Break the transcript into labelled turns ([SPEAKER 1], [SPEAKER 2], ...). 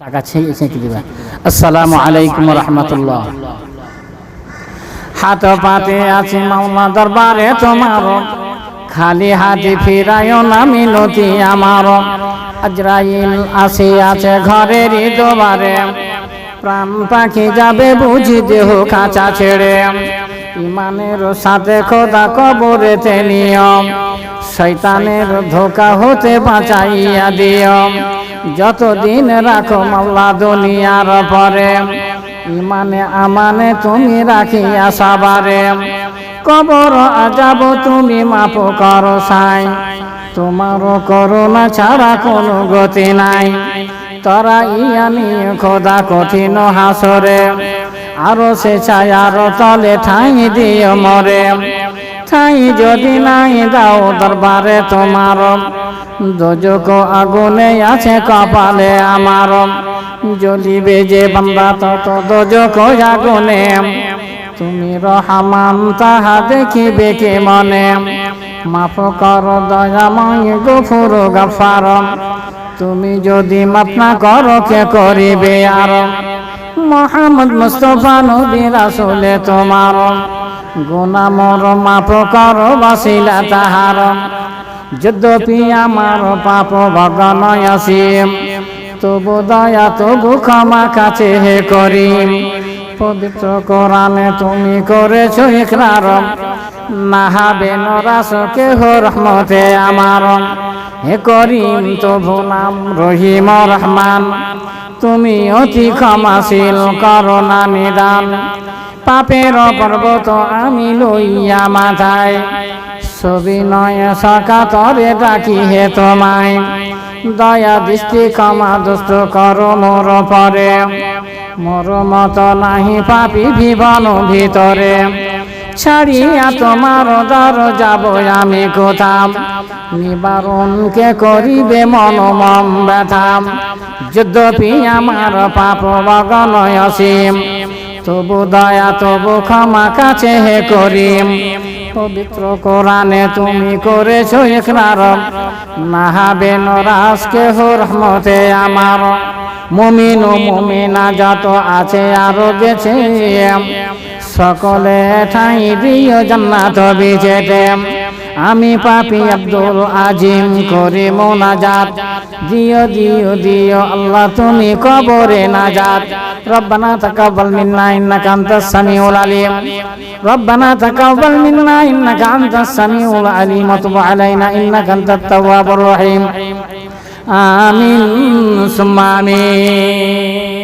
[SPEAKER 1] টাকা ছেঁকে আসসালামু আলাইকুম রহমতুল্লাহ হাত পাতে আছি মাওলা দরবারে তোমার। খালি হাতে ফিরায় না মিনতি আমার। আজরাইল আসি, আছে ঘরের দোবারে প্রাণ পাখি যাবে বুঝি দেহ কাঁচা ছেড়ে। ইমানের সাথে খোদা কবরেতে নিয়ম। শৈতানের ধোকা হতে বাঁচাইয়া দিও যতদিন রাখো মাল্লা দুনিয়ার পরে ইমানে আমানে তুমি রাখিয়া সাবারে। কবর আজাব তুমি মাপ করো সাই। তোমার করোনা ছাড়া কোনো গতি নাই। তরা ইয়ানি খোদা কঠিন হাসরে। আরও সে ছায়ার তলে ঠাঁই দিও মরে। ঠাঁই যদি নাই দাও দরবারে তোমার দোজক আগুনে আছে কপালে আমার। জ্বলিবে যে বান্দা তত দোজক আগুনে, তুমি রহমান, তাহা দেখিবে কে মনে? মাফ কর দয়াময় গফুর গাফার। তুমি যদি না করো, কে করিবে আর? মোহাম্মদ মুস্তফা নবী রাসূলে তোমার। গুনা মোর, মাফ করো বাসিলা তাহার। যদ্যপি আমার পাপ ভগনয় আসিম, তবু দয়া, তবু ক্ষমা কাছে হে করিম। পবিত্র কোরআনে তুমি করেছ ইকরার নাহাবে নরাস কেহ রহমতে আমার। হে করিম, তবু নাম রহিম রহমান, তুমি অতি ক্ষমাশীল করোনা নিদান। পাপের পর্বত আমি লইয়া মাথায় ছবি নয় সকা ডাকি হে তোমায়। দয়া দৃষ্টি ক্ষমা দুষ্ট কর মোর পরে। মোর মত নাহি পাপি জীবন ভিতরে। ছাড়িয়া তোমার দর যাব আমি কোথাম। নিবারণ কে করিবে মন মম ব্যথাম যদ্যপি আমার পাপ বগনয় অসীম। তবু দয়া তবু ক্ষমা কাছে হে করিম। পবিত্র কোরআনে তুমি করেছ ইকরার নাহাবে নরাজকে হো রহমতে আমার। মুমিন ও মুমিনা যত আছে আরও গেছে। সকলে ঠাই দিও জান্নাত বিজেতে আমি পাপি আব্দুল আজিম করি মোনাজাত। দিও দিও দিও, আল্লাহ তুমি কবরে নাজাত। রব্বানা তাকাব্বাল মিন্না ইন্নাকা আনতাস সামিউল আলিম। ربنا تقبل منا انك انت السميع العليم وتب علينا انك انت التواب الرحيم آمين ثم آمين